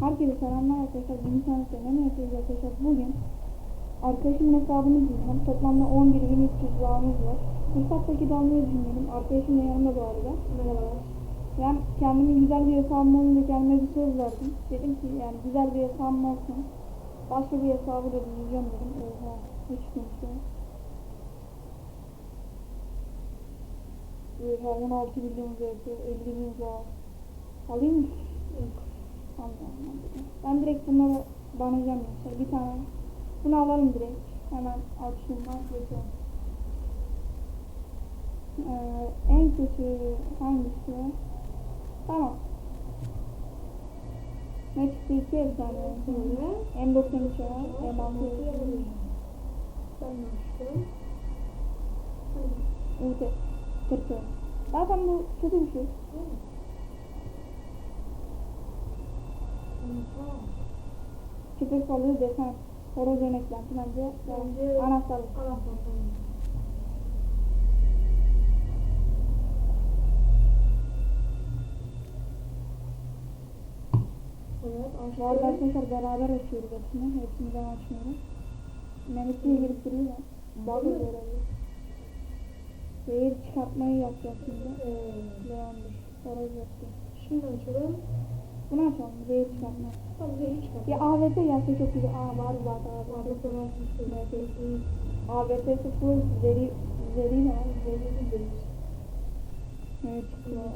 Herkese selamlar arkadaşlar. Bu internette ne yapıyoruz arkadaşlar? Bugün arkadaşımın hesabını bulacağım. Toplamda 11.300 bağımız var. Fırsattaki dalmayı düşünüyorum. Arkadaşım da yanımda bu arada. Merhabalar. Ben kendime güzel bir hesabım olunca kendime bir söz verdim. Dedim ki yani güzel bir hesabım olsun. Başka bir hesabı da bulacağım dedim. Oha. Hiç kimse. Oha 16 milyon VP, 50 bin daha. Alayım mı? Yok. Allah'ım. Ben direkt bunları banacağım mesela. Bir tane. Bunu alalım direkt. Hemen açayım. Geçelim. Ee, en kötü hangisi? Tamam. Max 2 efsane. Sonra M93 var. M6 ben açtım. 40. Zaten bu kötü bir şey. Köpek balığı desen. Horoz eklenti bence. Bence Anahtarlık. Evet Bu arada arkadaşlar beraber açıyoruz hepsini. Hepsini ben açmıyorum. Mehmet'e girip duruyor Hı. böyle. Zehir çıkartmayı yapacağız şimdi. Ee, Leon'dur. Horoz yaptı. Şimdi açalım. Bunu açalım. Zehir çıkartma. Bir AVT gelse çok güzel. Aa var zaten. AVT. Evet. AVT sıfır. Zeri, zeri ne var? Zeri de zeri. Evet.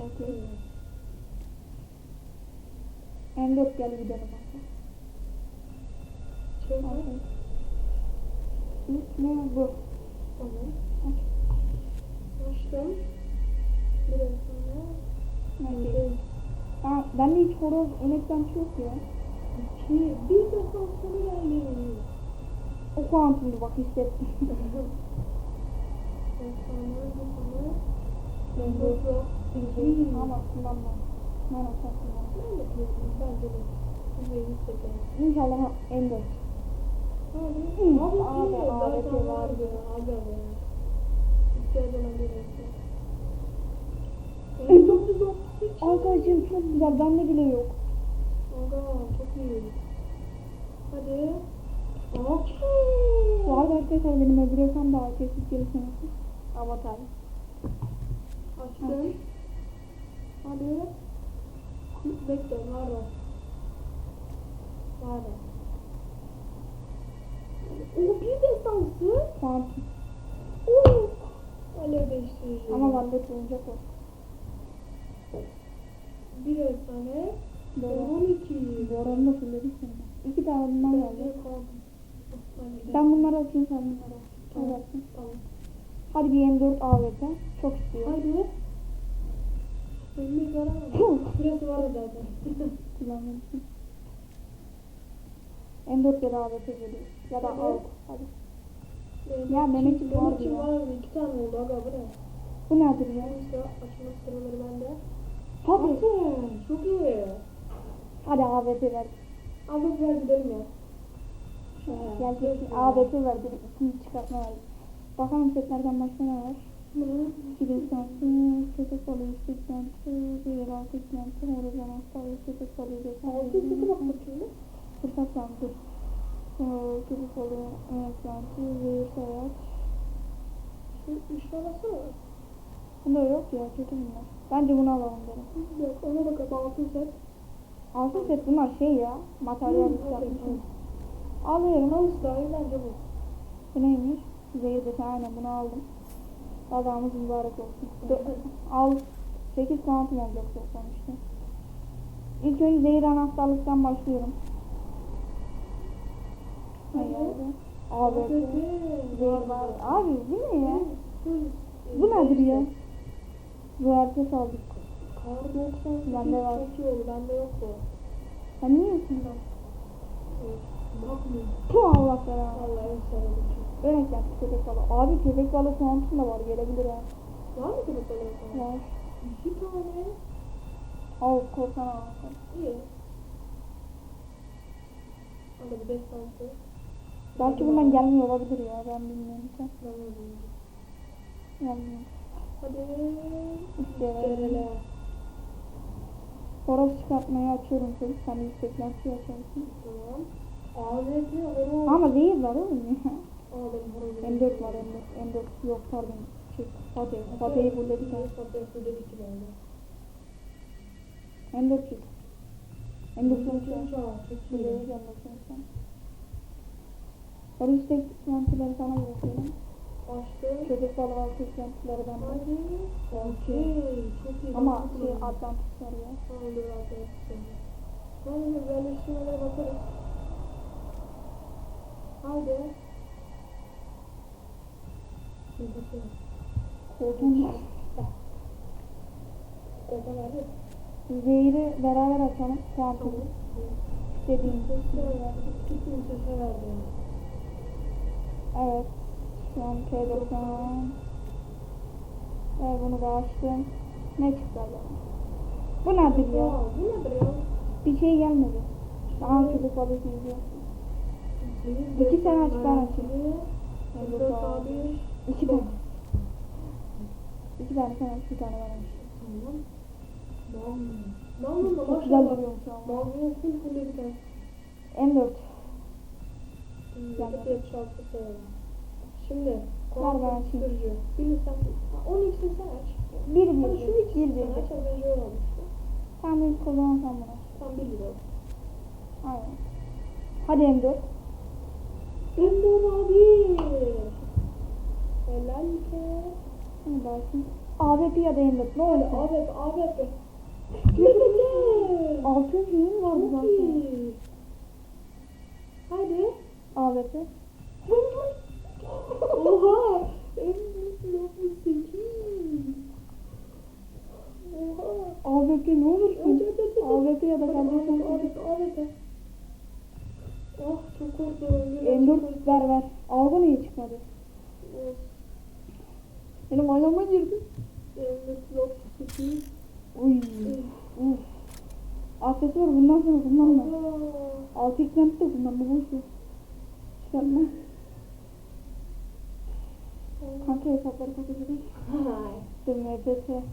Okey. M4 gel gidelim. Şey var. Ne bu? Tamam. Aç. Açtım. Biraz sonra. Neyse. Aa, bende hiç horoz eneklenti yok ya. İki. Bir defa sonra geldi. O kuantumdu bak hissettim. Efsane. Ben de Yok, yok. İki. Ama kullanmam. Ben olsam kullanmam. Ben de kullanıyorum. Bence de. Zehri çekelim. İnşallah M4. Abi, Abi, abi, abi, zaten var. vardı. Abi, abi. İhtiyacın abi neyse. En 932. Arkadaşım çok güzel. Bende bile yok. Aga, çok iyi. Hadi. Okey. Bu arada arkadaşlar benim öbür hesabım da kesip gelirseniz. Avatar. Açtım. Hadi. Bekle. Var var. O bir destansı. Kuantum. Oo. Alev değiştirici. Ama bende oyuncak var. Bir efsane. Doğru. 12. Boranı da fulledik şimdi. İki tane bundan geldi. Ben bunları açayım sen bunları. Tamam. Tamam. Hadi bir M4 AVT. Çok istiyor. Hadi. Yaramaz. Puh. Süresi var zaten. Kullanmalısın. M4 ya da AVT geliyor. Ya da. AUK. Hadi. Benim Ya benim benim var için ya. var mı? İki tane oldu aga bu ne? Bu nedir ya? Neyse açma sıraları bende. Hadi. Bakın çok iyi. Hadi AVT ver. Al bu ver gidelim ya. Gel gel. AVT ver. İkinci çıkartma ver. Bakalım setlerden başka ne var? Kibir sansı, köpek balığı istiklansı, bir altı istiklansı, horoz anahtarı, köpek balığı desen. Altı sıkı bak bakayım. Fırsat sansı. Ee, Köpek balığı emeklansı, zehir sayaç. Şu tanesi var. Bunda yok ya kötü bunlar. Bence bunu alalım derim. Yok ona da kapı altın set. Altın set bunlar şey ya. Materyal okey, Alıyorum. Hangisi daha iyi bence bu. Bu neymiş? Zehir desen aynen bunu aldım. Kazamız mübarek olsun. Al 8 kuantum olacak toplam işte. İlk önce zehir anahtarlıktan başlıyorum. Hayır. Abi. Zehir var. Abi bu ne ya? Bu nedir ya? Bu herkes aldık. Kar 98 Bende var. Bende yok bu. Sen niye yiyorsun lan? Puh Allah en sevdiğim şey. Örnek yaptı köpek balığı. Abi köpek balığı kuantum da var gelebilir ha. Var mı köpek balığı sana? Var. İki tane. Al korsan anahtar. İyi. Hadi bir destansı. Belki bundan gelmiyor olabilir ya ben bilmiyorum sen. Ben bilmiyorum. Gelmiyor. Hadi. İşte Cerele. Horoz çıkartmayı açıyorum çocuk. Sen yüksek beklentiyi açarsın. Tamam. AVP horoz. Ama zehir var oğlum ya. Aa benim horoz. M4 var M4. M4 yok pardon. Şey, Fatih. Fatih'i fulledik ha. Fatih fulledik ki bende. M4 çık. M4 Çok çık. çok iyi. Fulledik M4 sen. Horoz tek beklentileri sana bırakıyorum. Açtım. Çocuk beklentileri bende. Hadi. Ama şey iyi. Atlantis var ya. Olur arkadaşlar. Hadi böyle şunlara. Bir bakalım. Korkunç. Ya. Zehri beraber açalım. Sesler verdi. Evet. An P90. Ve bunu da açtım. Ne çıktı acaba? Bu nedir ya? Bir şey gelmedi. Daha çocuk balığı gibi. İki tane aç, ben açayım. İki tane. İki tane sen aç, bir tane ben aç. Çok güzel duruyor şu an. Mamma full full bir tane. M4. Güzel. 76 sayalım. Şimdi. Kuantum açayım. sürücü. Bir sen. Ha, 12'sini sen aç. Bir Hadi bir. şu Bir ikisini bir. sen aç. Az önce öyle olmuştu. Sen de bunu. Tam 1 lira. Aynen. Hadi M4. Emre abi. Helal ki. Şimdi bakayım. AWP ya da M4 ne Hadi olsun? AWP AWP. Güzel. Altın şeyim var Çok zaten. iyi. Hadi. AWP. Oha. M98. Oha. AWP ne olursun? AWP ya da Hadi kardeşim. AWP. Oh çok korkuyorum. M4 ver ver. Algı niye çıkmadı? Benim ayağıma girdi. M98. Uy. Uf. Aksesuar bundan sonra kullanma. Altı eklenti de kullanma boş ver. Çıkartma. Kanka hesapları kapatacak. İşte MPS.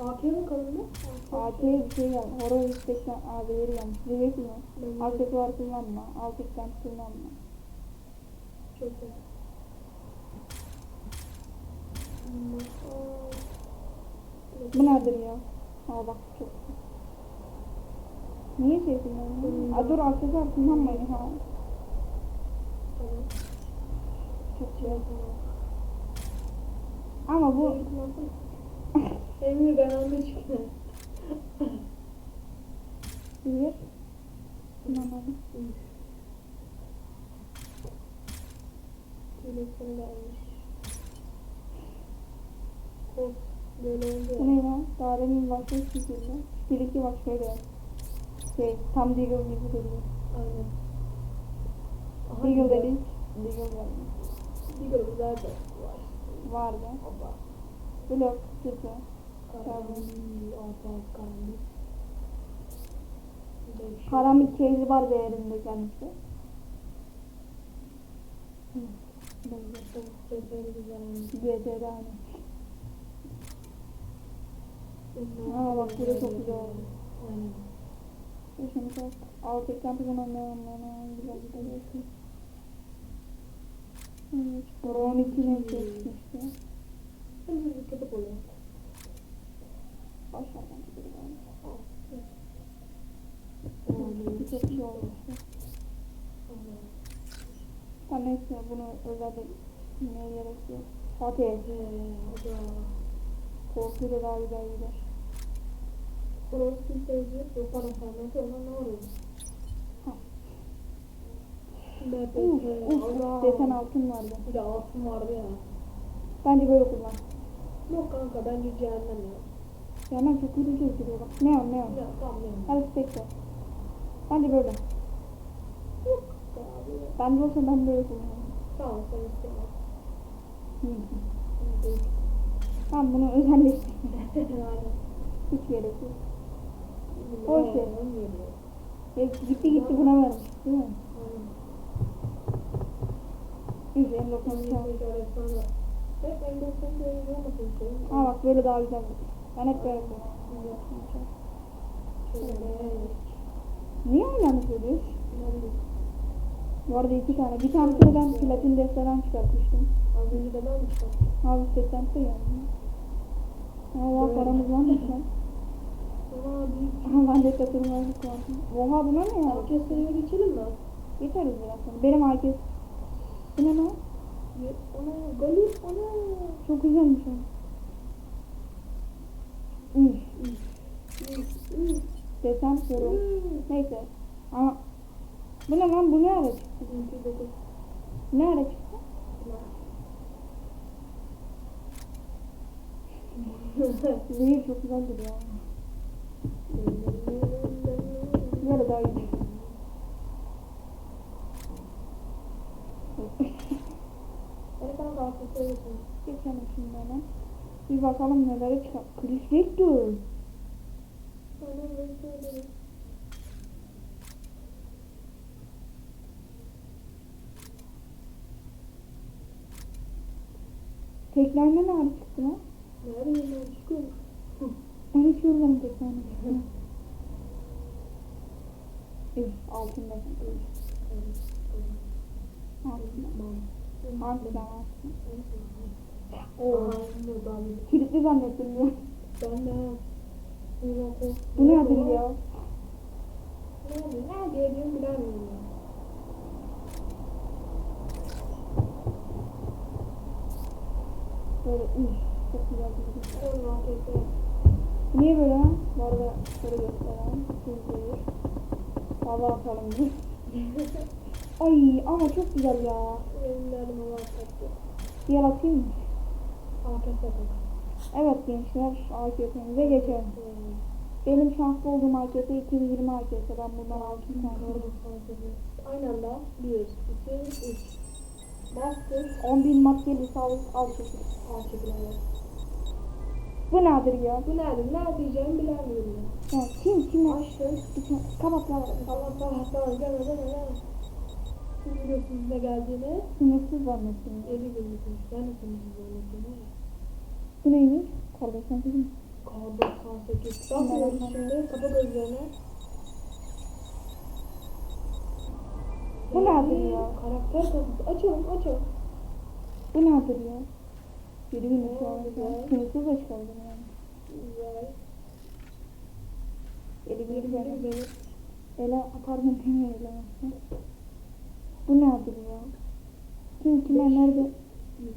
AK mi kalın AT bir şey geldi. Horoz istekten abileri gelmiş. Diyecek mi? Aksesuar kullanma. Altı eklenti kullanma. Çok iyi. Bu nedir ya? Aa bak çok güzel. Niye şey kullanıyorsun? Aa dur aksesuar kullanmayın ha. Tamam. Şey. Ama bu Emir ben anne çıktı. bir. Kullanmadım. Telefonu gelmiş. Kod böyle oldu ya. ne lan? Daha demin başka bir şey iki bak şöyle. Şey tam Deagle gibi duruyor. Aynen. Deagle dedik. Deagle geldi. Deagle güzel de var. Vardı. Baba. Blok alt karambil. Beş. Karamil case'i var değerinde kendisi. GT'de aynı. Aa, bak, bu da çok güzel oldu. Aynen. Şunu tak. Alt eklenti kullanmayan bana güzel bir bakayım. Evet. Bura 12 ne seçmişti. Hem de bir köpek oluyor. Başlardan. Yani. Bir çok iyi olmuştu. Tamam neyse bunu özellikle bilmeye gerek yok. Fatih. Korkuyla daha güzel gider. Burası bir seyirci yok para parması olan ne oluyor? Uf, uf, desen altın vardı. Bir de altın vardı ya. Bence böyle kullan. Yok kanka bence cehennem ya. Yandan çok kötü gözüküyor bak. Ne o ne o. Ya tamam benim. Hadi spekte. Bence böyle. Yok abi. Ben de olsa ben böyle kullanırım. Tamam sen istemiyorum. Hı. Tamam bunu özelleştirdim. Aynen. Hiç gerek yok. Boş ver. Gitti gitti buna vermiş. Değil mi? En lokasyon. Aa bak böyle daha güzel. Ben hep böyle. Niye aynı söylüyorsun? Bu arada iki tane. Bir tanesini ben platin defteren çıkartmıştım. Az önce de ben mi çıkarttım? Abi 80 de yani. Allah paramız varmış lan. Ama büyük. Aha ben de katılmazlık vardı. Oha buna ne ya? Orkestraya geçelim mi? Geçeriz biraz sonra. Benim herkes. Bu ne lan? Ona galip ona. Çok güzelmiş o. Üf. Üf, üf, Desem soru. Neyse. Ama bu ne lan? Bu ne ara çıktı? Ne ara çıktı? Zehir çok güzel duruyor. Bir ara daha iyi. Hadi kanka orkestraya geçelim. Şimdi hemen. Bir bakalım nelere çıkar. Chris Victor. Aynen böyle söyledim. Teklenme ne ara çıktı lan? Nerede yemeğe çıkıyor? Ben hiç teklenme çıktı. Üf altında. Üf. Altında. Altında. Oo. Kilitli zannettim ya. Ben de. Bu nedir ya? Ne diyeceğimi bilemiyorum. Böyle üf. Çok güzel. Allah tekrar. Niye böyle? Bu arada şöyle göstereyim. Hızlıyır. Hava atalım bir. Ay ama çok güzel ya. Ataktı. Bir yer atayım mı? Olsun. Evet gençler AKP'mize geçelim. Benim şanslı olduğum AKP 2020 AKP. Ben bundan aldım bir tane. Aynı anda 1, 2, 3. Bastık. 10 bin mat gelirse al, al çekil. Al Bu nedir ya? Bu nerede? Ne diyeceğimi bilemiyorum ya. Kim kime? Açtım. Kapat kapat. Allah Allah Allah gel gel gel. Siz biliyorsunuz ne geldiğini. Sınırsız zannettim. 50 günlükmüş. Ben de sınırsız zannettim. Bu neymiş? Kardeşim kızım. K98. Bakıyoruz şimdi. Kapa gözlerini. Bu nedir ya? Karakter kasası. Açalım açalım. Bu nedir ya? 7 bin şu an. Güzel. Sınırsız da çıkardım yani. Güzel. 50 bin Benim lira. benim benim. Bu nedir ya? Kim kime nerede?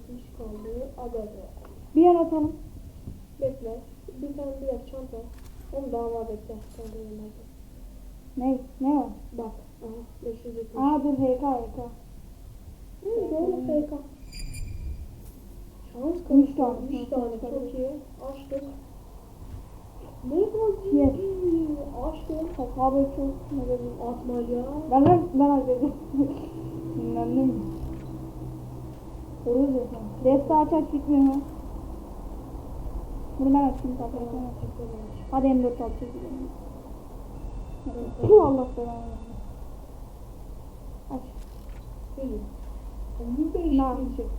70 kaldı. Aga be. Bir yer atalım. Bekle. Bir tane bir dakika çanta. Onu daha var bekle. Çanta yanlarda. Ne? Ne var? Bak. Aha 570. Aa dur HK HK. Hı, doğru FK. Şans Üç kalmış. tane. 3 Hı, tane. Çok iyi. Açtık. Ne kaldı? Yes. Açtık. Hesabı çok ne dedim. Atmaca. Ben ben ben halledim. Dinlendim. Koruz yapalım. Deste aç aç bitmiyor ha. Bunu ben açayım zaten. sen aç. Hadi M4 al çekelim. Puh Allah belanı. Aç. İyi. Bir de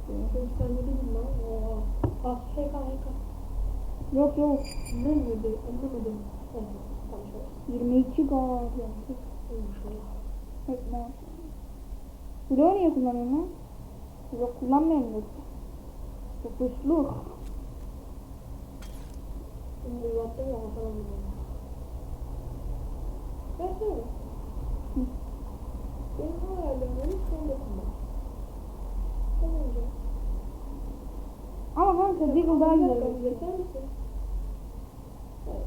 Ne sen ne dedin lan? Oha. Bak FK FK. Yok yok. Ne dedi? Anlamadım. Evet. Tamam şöyle. 22 galiba. İyiymiş Bloğu niye kullanıyorsun lan? Yok kullanmayayım yok. Güçlü. Şimdi uzattım ya bunu. Versene. Benim hayallerim son dokunma. Tamam hocam. Ama kanka Deagle daha güzel. Yeter misin? Evet.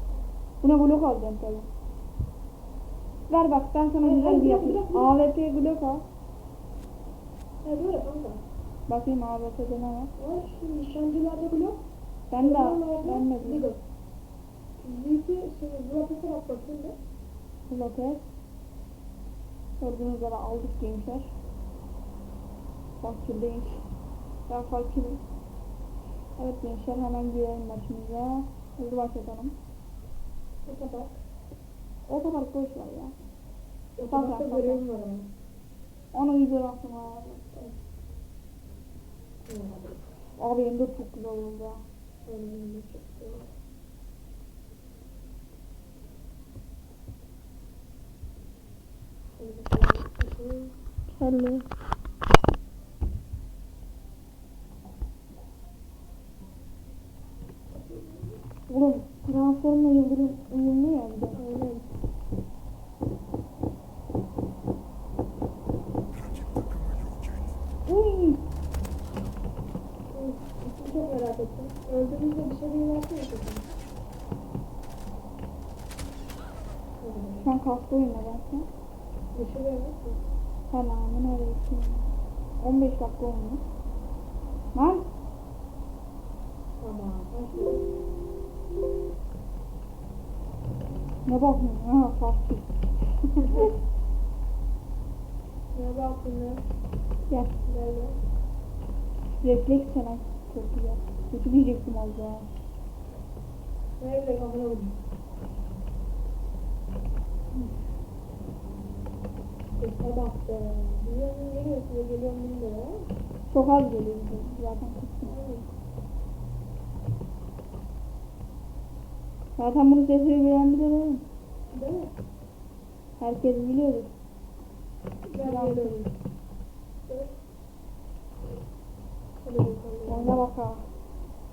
Buna blok alacağım tabii. Ver bak ben sana güzel bir yapayım. AWP blok al. Ha böyle kanka. Bakayım AWP'de ne var. Var şu nişancılarda blok. Ben de ben de. Büyükü şimdi blokete bak bakayım da. blok et. Gördüğünüz üzere aldık gençler. Fakirdeyiz. Ben fakirim. Evet gençler hemen girelim maçımıza. Hızlı başlatalım. Otopark. Otopark boş ver ya. Otoparkta görevim var ama. Ana uygulamasını ayarlattım. Abi hem de çok güzel oldu. Benim de çok güzel oldu. Hello. Oğlum transformla yıldırım Şu an kastı oyuna ben Dışarıya versene. Selamun aleyküm. 15 dakika olmuş. Lan Tamam. Ne bakıyorsun? Ha kastı. Ne ne? Gel. Gel. Refleks çok güzel. Kötü diyecektim az daha. Neyle kafana vurdun? Sese bak be. Dünyanın neresine geliyorum bilmiyorum ama. Çok az geliyor. Zaten kıstım. Zaten bunu sesini bilen bilir oğlum. Değil mi? Herkes biliyordur. Gel Bravo. geliyorum. Evet. Oyna bakalım.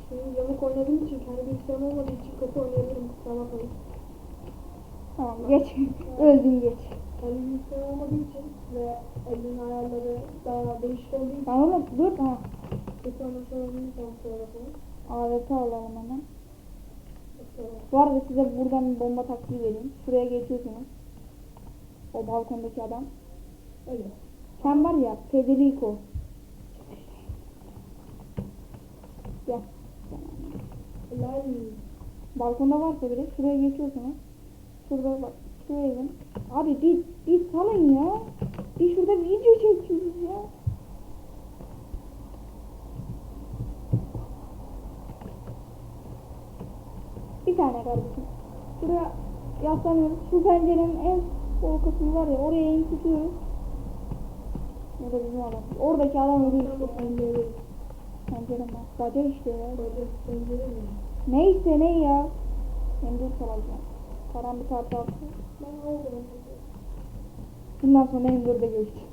Şimdi yamuk oynadığım için kendi bilgisayarım olmadığı için kötü oynayabilirim kusura bakmayın. Tamam geç. Öldün geç. Kendi bilgisayarım olmadığı için ve elin ayarları daha değişik olduğu için Lan oğlum dur. Ha. kötü anlaşılabildiğim için kusura bakmayın. AWP alalım hemen. Bu arada size buradan bir bomba taktiği vereyim. Şuraya geçiyorsunuz. O balkondaki adam. Öyle. Sen var ya Federico. Gel. Balkonda varsa bile şuraya geçiyorsunuz. Şurada bak. Şuraya gidin. Abi bir, bir salın ya. Bir şurada video çekiyoruz ya. Bir tane kardeşim. Şuraya yaslanıyoruz. Şu pencerenin en sol kısmı var ya oraya eğim tutuyoruz. O da bizim alan. Oradaki adam ölüyor işte. Pencere. Pencere mi? Baca işte ya. Böyle pencere mi? Neyse ne ya. Ben dur çalacağım. Param bir kartı alsın. Ben aldım. Bundan sonra M4'e geçeceğiz.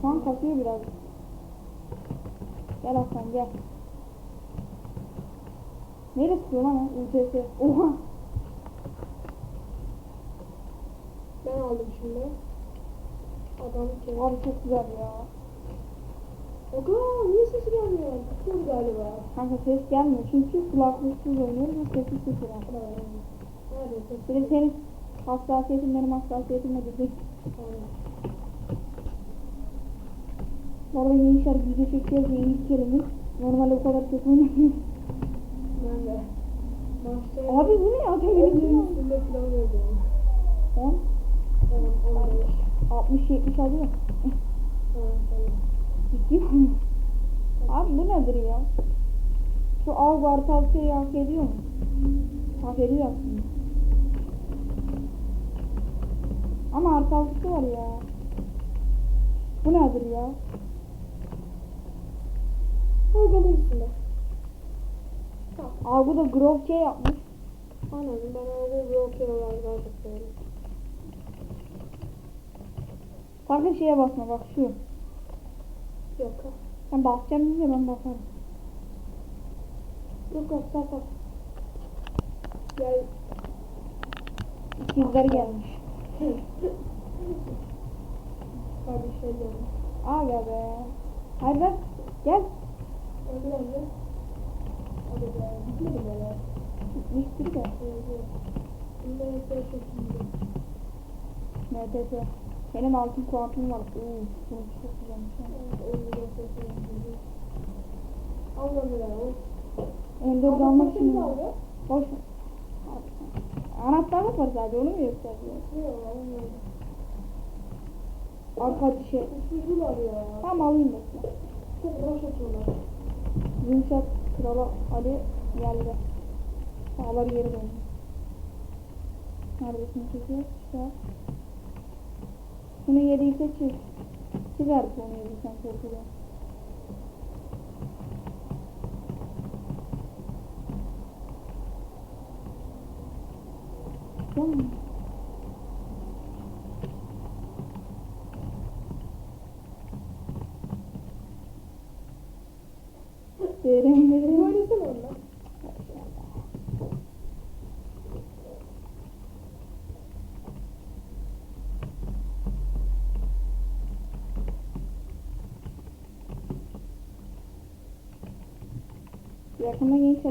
Şu an kasıyor biraz. Gel Aslan gel. Neresi lan? UTS. Oha. Ben aldım şimdi. Adam. Abi çok güzel ya. Oga niye sesi gelmiyor? Tutuyor galiba. Kanka ses gelmiyor çünkü kulaklıksız oynuyoruz ve sessiz sesi var. Neredeyse. Bir de senin hassasiyetin benim hassasiyetimle bir Aynen. Bu arada yeni şarkı video çekeceğiz yeni kelimiz. Normalde bu kadar kötü oynamıyorum. Ben de. Maçta Abi bu ne? Üstünde kilo verdim. 10, 10, 15. 60, 70 alıyor. Tamam tamam. Ciddi mi? Abi bu nedir ya? Şu av vartaltıyı hak ediyor mu? Hak ediyor aslında. Ama artaltısı var ya. Bu nedir ya? Olgalı üstünde. Abi bu da grove şey yapmış. Aynen ben öyle bir okey olarak daha çok severim. Sakın şeye basma bak şu. Yok. Sen basacağım diye ben basarım. Yok yok bak bak. Gel. İkizler gelmiş. Kardeşlerim. Aga be. Hadi bak. Gel. Hadi gel. Hadi be. Gitmedi be ya. Gitmiştir de. Evet. Bunda yapıyor çok iyi. Benim altın kuantum var. Oo, bunu çok güzelmiş. ya. Allah'ım ya. M4 almak için. Kim aldı? Boş. Anahtarlık var sadece onu mu gösteriyor? Yok almadım. Arka şey. Uçurdular ya. Tamam alayım bekle. Çok boş atıyorlar. Yumuşak krala Ali yerli. Sağlar geri döndü. Neredesin çocuğu? İşte. Bunu yere yıka çık. Çıkar bunu yıksan kokuyor. Tamam mı?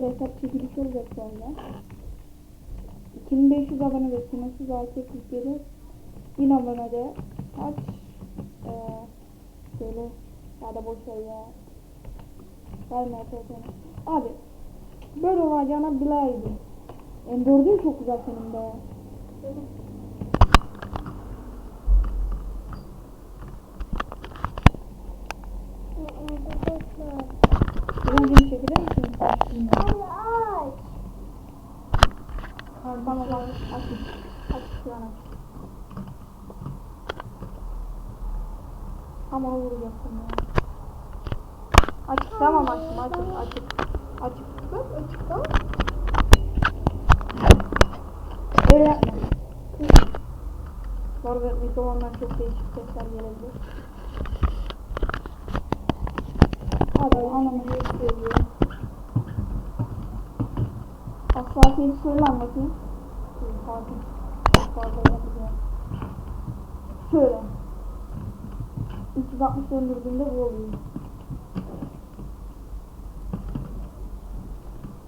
Hesap çekilişi olacak sonra. 2500 abone ve sınırsız artı 47 1000 abone de kaç? Ee, şöyle ya da boş ver ya. Verme telefonu. Abi böyle olacağına bileydim M4'ün çok güzel senin de Birinci çekilir misin? Bana bak aç aç şu an aç Ama vuracaksın ya Açık tamam açtım açık açık açık Bak açıkta. Öyle yapma. Arada mikrofondan çok değişik sesler gelebilir. Abi anlamı gösteriyor. Hassasiyeti şöyle anlatayım. Pardon. Pardon yapacağım. Şöyle. 360 döndürdüğümde bu oluyor.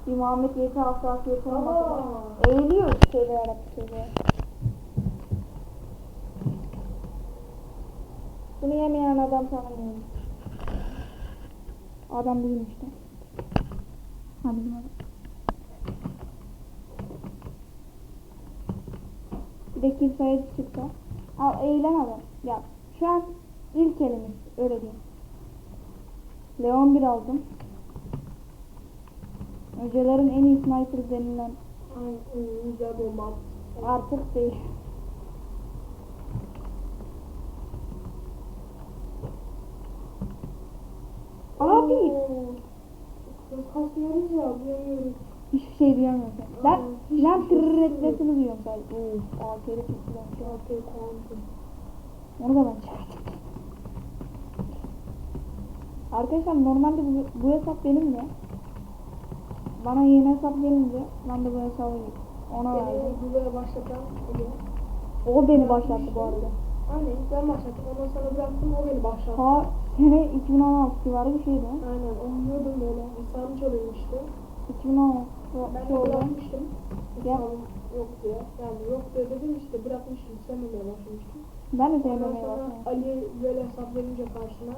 Bir Muhammed YT hassasiyeti olması. Aa. Eğiliyor şeyde Arap şeyde. Bunu yemeyen adam tanımıyorum. Adam bugün işte. Ha bizim adam. Bir de kimseye çıksa. Al eğilen adam. Ya şu an ilk elimiz öyle diyeyim. Leon 1 aldım. Öncelerin en iyi sniper denilen Ay güzel bomba. Artık değil. Abi Biz kasmıyoruz ya, duyamıyoruz. hiçbir şey duyamıyorsun. Ben lan tırrrretmesini duyuyorum sadece. Uf, AK'li çok güzelmiş. Arkaya koydum. Onu da ben çıkarttım. Arkadaşlar normalde bu, bu hesap benim de. Bana yeni hesap gelince ben de bu hesabı ona verdim. Beni buraya başlatan. O beni başlattı bu arada. Aynen ben başlattım. Ondan sonra bıraktım o beni başlattı. Sene 2016 civarı bir şeydi. Aynen oynuyordum böyle. Hesabım çalınmıştı. 2016 Ben de bırakmıştım. Hesabım yok diye. Yani yok diye dedim işte bırakmıştım. Sevmemeye başlamıştım. Ben de sevmemeye başladım. Ali böyle hesap verince karşına.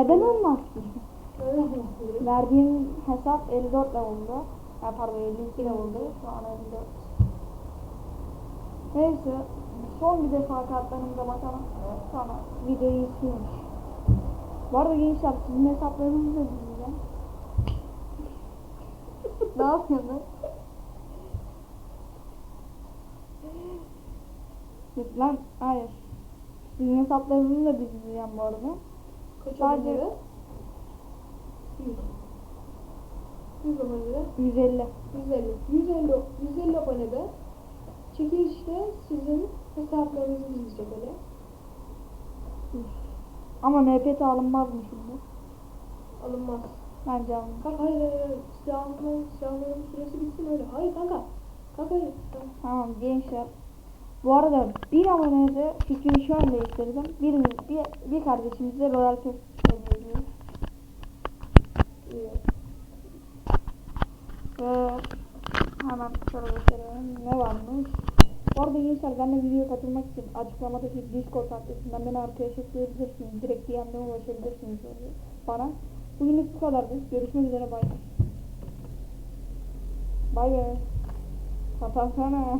Neden olmaz ki? Verdiğim hesap 54 level'da. Ha pardon 52 level'da. Şu an 54. Neyse. Son bir defa kartlarımıza bakalım. Sonra videoyu izliyormuş. Bu arada gençler sizin hesaplarınızı da dinleyeceğim. ne yapıyorsun? Lan hayır. Sizin hesaplarınızı da dinleyeceğim bu arada. Kaç Sadece- abone? 100. 100 abonede 150. 150. 150, 150 abonede çekilişte sizin hesaplarınızı izleyecek öyle. Ama MPT alınmaz mı şimdi? Alınmaz. Bence alınmaz. Kanka hayır hayır hayır. Silahlanmanın, silahlanmanın süresi bitsin öyle. Hayır kanka. Kanka hayır. Tamam. Tamam gençler. Bu arada bir aboneye de fikrini şöyle değiştirdim. Bir, bir, bir kardeşimize Royal Pass ediyoruz. İyi. Ve hemen şöyle gösterelim. Ne varmış? Bu arada gençler benimle videoya katılmak için açıklamadaki Discord adresinden beni arkadaş ekleyebilirsiniz. Direkt DM'den ulaşabilirsiniz bana. Bugünlük bu kadardı. Görüşmek üzere. Bay bay. Bay bay. Kapatsana.